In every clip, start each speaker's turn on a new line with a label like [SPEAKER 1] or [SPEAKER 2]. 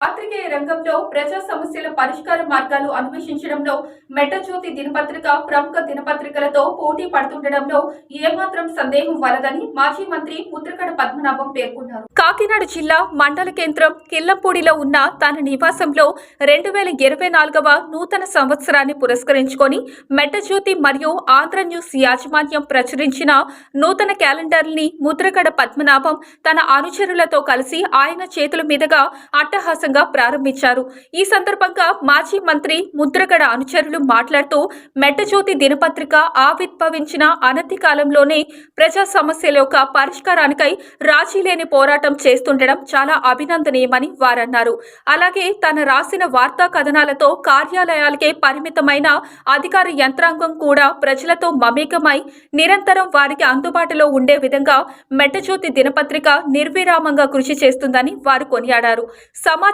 [SPEAKER 1] పాత్రికేయ రంగంలో ప్రజా సమస్యల పరిష్కార మార్గాలు అన్వేషించడంలో మెట్టజ్యోతి దినపత్రిక ప్రముఖ దినపత్రికలతో పోటీ పడుతుండడంలో ఏమాత్రం సందేహం వలదని మాజీ మంత్రి ముద్రగడ పద్మనాభం పేర్కొన్నారు. కాకినాడ జిల్లా మండల కేంద్రం కిల్లంపూడిలో ఉన్న తన నివాసంలో రెండు వేల ఇరవై నాలుగవ నూతన సంవత్సరాన్ని పురస్కరించుకొని మెట్టజ్యోతి మరియు ఆంధ్ర న్యూస్ యాజమాన్యం ప్రచురించిన నూతన క్యాలెండర్ని ముద్రగడ పద్మనాభం తన అనుచరులతో కలిసి ఆయన చేతుల మీదుగా అట్టహాసంగా ప్రారంభించారు. ఈ సందర్భంగా మాజీ మంత్రి ముద్రగడ అనుచరులు మాట్లాడుతూ మెట్టజ్యోతి దినపత్రిక ఆవిర్భవించిన అనతి కాలంలోనే ప్రజా సమస్యల యొక్క పరిష్కారానికై రాజీ లేని పోరాటం చేస్తుండడం చాలా అభినందనీయమని వారన్నారు. అలాగే తన రాసిన వార్తా కథనాలతో కార్యాలయాలకే పరిమితమైన అధికార యంత్రాంగం కూడా ప్రజలతో మమేకమై నిరంతరం వారికి అందుబాటులో ఉండే విధంగా మెట్టజ్యోతి దినపత్రిక నిర్విరామంగా కృషి చేస్తుందని వారు కొనియాడారు.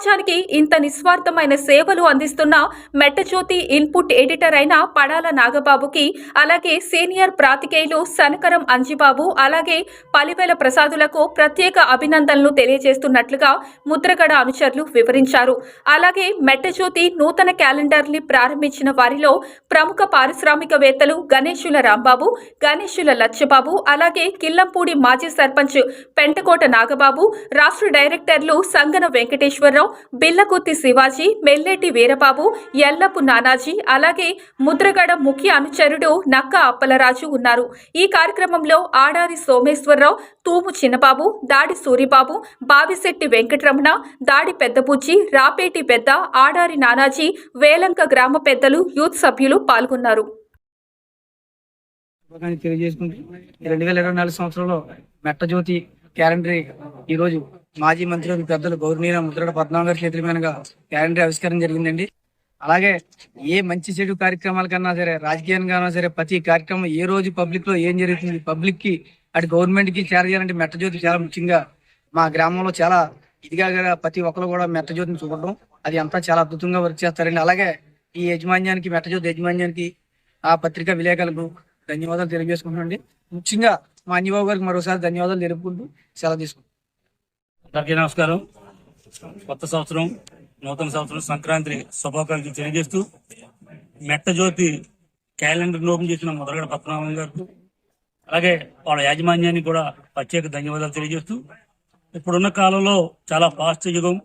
[SPEAKER 1] సమాజానికి ఇంత నిస్వార్థమైన సేవలు అందిస్తున్న మెట్టజ్యోతి ఇన్పుట్ ఎడిటర్ అయిన పడాల నాగబాబుకి అలాగే సీనియర్ ప్రాతికేయులు సనకరం అంజిబాబు అలాగే పలివేల ప్రసాదులకు ప్రత్యేక అభినందనలు తెలియజేస్తున్నట్లుగా ముద్రగడ అనుచరులు వివరించారు. అలాగే మెట్టజ్యోతి నూతన క్యాలెండర్ని ప్రారంభించిన వారిలో ప్రముఖ పారిశ్రామికవేత్తలు గణేశుల రాంబాబు గణేశుల లచ్చబాబు అలాగే కిల్లంపూడి మాజీ సర్పంచ్ పెంటకోట నాగబాబు రాష్ట్ర డైరెక్టర్లు సంగన వెంకటేశ్వరరావు బిల్లకుత్తి శివాజీ మెల్లేటి వీరబాబు ఎల్లపు నానాజీ అలాగే ముద్రగడ ముఖ్య అనుచరుడు నక్క అప్పలరాజు ఉన్నారు. ఈ కార్యక్రమంలో ఆడారి సోమేశ్వరరావు తూము చిన్నబాబు దాడి సూరిబాబు బావిశెట్టి వెంకటరమణ దాడి పెద్దబుజ్జి రాపేటి పెద్ద ఆడారి నానాజీ వేలంక గ్రామ పెద్దలు యూత్ సభ్యులు పాల్గొన్నారు.
[SPEAKER 2] తెలియజేసుకుంటూ రెండు వేల ఇరవై నాలుగు సంవత్సరంలో మెట్టజ్యోతి క్యాలెండరీ ఈరోజు మాజీ మంత్రి పెద్దలు గౌరవనీయ ముద్రడ పద్మనాభ గారి చేతుల మీదుగా క్యాలెండర్ ఆవిష్కరణ జరిగిందండి. అలాగే ఏ మంచి చెడు కార్యక్రమాల కన్నా సరే రాజకీయంగా సరే ప్రతి కార్యక్రమం ఏ రోజు పబ్లిక్లో ఏం జరుగుతుంది పబ్లిక్కి అటు గవర్నమెంట్కి చేరజేయాలంటే మెట్టజ్యోతి చాలా ముఖ్యంగా మా గ్రామంలో చాలా ఇదిగా గల ప్రతి ఒక్కరు కూడా మెట్టజ్యోతిని చూడడం అది అంతా చాలా అద్భుతంగా వర్క్ చేస్తారండి. అలాగే ఈ యజమాన్యానికి మెట్టజ్యోతి యజమాన్యానికి ఆ పత్రికా విలేకరులకు ధన్యవాదాలు తెలియజేసుకుంటున్నాండి ముఖ్యంగా మా అంజబాబు గారికి మరోసారి ధన్యవాదాలు తెలుపుకుంటూ సెలవు తీసుకుంటాం
[SPEAKER 3] అందరికీ నమస్కారం. కొత్త సంవత్సరం నూతన సంవత్సరం సంక్రాంతి శుభాకాంక్షలు తెలియజేస్తూ మెట్టజ్యోతి క్యాలెండర్ ఓపెన్ చేసిన మొదలగడ పద్మనాభం గారు. అలాగే వాళ్ళ యాజమాన్యానికి కూడా ప్రత్యేక ధన్యవాదాలు తెలియజేస్తూ ఇప్పుడున్న కాలంలో చాలా ఫాస్ట్ యుగం.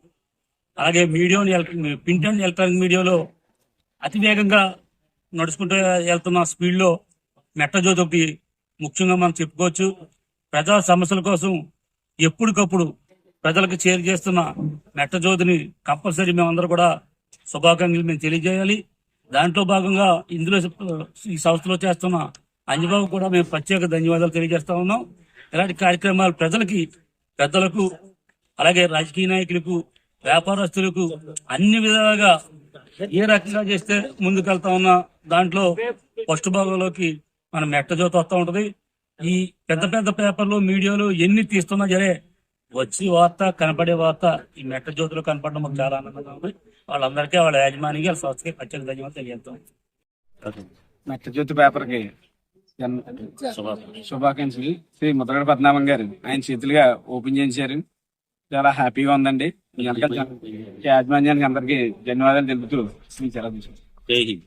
[SPEAKER 3] అలాగే మీడియా ప్రింట్ అండ్ ఎలక్ట్రానిక్ మీడియాలో అతి వేగంగా నడుచుకుంటూ వెళ్తున్న స్పీడ్లో మెట్టజ్యోతి ఒకటి ముఖ్యంగా మనం చెప్పుకోవచ్చు. ప్రజా సమస్యల కోసం ఎప్పటికప్పుడు ప్రజలకు చేరు చేస్తున్న మెట్టజ్యోతిని కంపల్సరీ మేమందరూ కూడా శుభాకాంక్షలు మేము తెలియజేయాలి. దాంట్లో భాగంగా ఇందులో ఈ సంస్థలో చేస్తున్న అంజబాబు కూడా మేము ప్రత్యేక ధన్యవాదాలు తెలియజేస్తా ఉన్నాం. ఇలాంటి కార్యక్రమాలు ప్రజలకి పెద్దలకు అలాగే రాజకీయ నాయకులకు వ్యాపారస్తులకు అన్ని విధాలుగా ఏ రకంగా చేస్తే ముందుకెళ్తా ఉన్నా దాంట్లో ఫస్ట్ భాగంలోకి మన మెట్టజ్యోతి వస్తూ ఉంటది. ఈ పెద్ద పెద్ద పేపర్లు మీడియాలు ఎన్ని తీస్తున్నా సరే వచ్చి వార్త కనపడే వార్త ఈ మెట్ట జ్యోతిలో కనపడడం మాకు చాలా ఆనందంగా ఉంది. వాళ్ళందరికీ వాళ్ళ యాజమానికి వాళ్ళ సంస్థకి ప్రత్యేక ధన్యవాదాలు తెలియజేస్తాం
[SPEAKER 4] మెట్టజ్యోతి పేపర్కి శుభాకాంక్షలు. శ్రీ ముద్రగడ పద్మనాభం గారు ఆయన చేతులుగా ఓపెన్ చేశారు చాలా హ్యాపీగా ఉందండి. యాజమాన్యానికి అందరికి ధన్యవాదాలు తెలుపుతూ
[SPEAKER 3] జై హింద్.